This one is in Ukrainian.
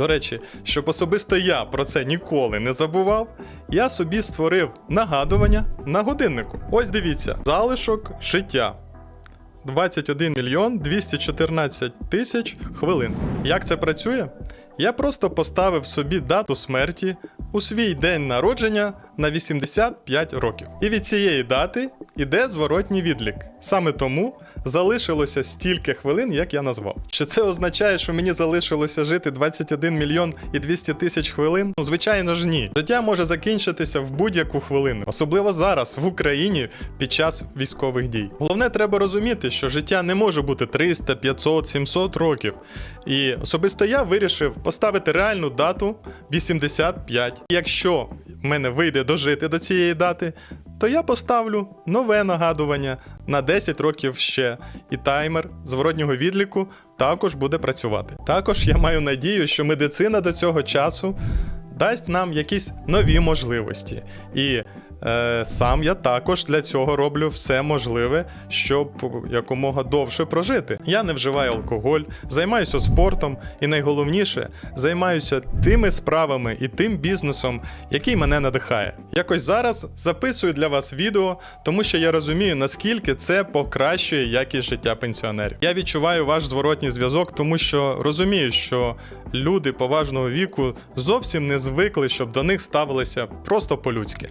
До речі, щоб особисто я про це ніколи не забував, я собі створив нагадування на годиннику. Ось дивіться, залишок життя. 21 мільйон 214 тисяч хвилин. Як це працює? Я просто поставив собі дату смерті у свій день народження на 85 років. І від цієї дати іде зворотній відлік. Саме тому залишилося стільки хвилин, як я назвав. Чи це означає, що мені залишилося жити 21 мільйон і 200 тисяч хвилин? Ну, звичайно ж ні. Життя може закінчитися в будь-яку хвилину, особливо зараз в Україні під час військових дій. Головне, треба розуміти, що життя не може бути 300, 500, 700 років. І особисто я вирішив поставити реальну дату 85. Якщо в мене вийде дожити до цієї дати, то я поставлю нове нагадування на 10 років ще, і таймер зворотнього відліку також буде працювати. Також я маю надію, що медицина до цього часу дасть нам якісь нові можливості. І сам я також для цього роблю все можливе, щоб якомога довше прожити. Я не вживаю алкоголь, займаюся спортом і найголовніше займаюся тими справами і тим бізнесом, який мене надихає. Якось зараз записую для вас відео, тому що я розумію, наскільки це покращує якість життя пенсіонерів. Я відчуваю ваш зворотній зв'язок, тому що розумію, що люди поважного віку зовсім не звикли, щоб до них ставилися просто по-людськи.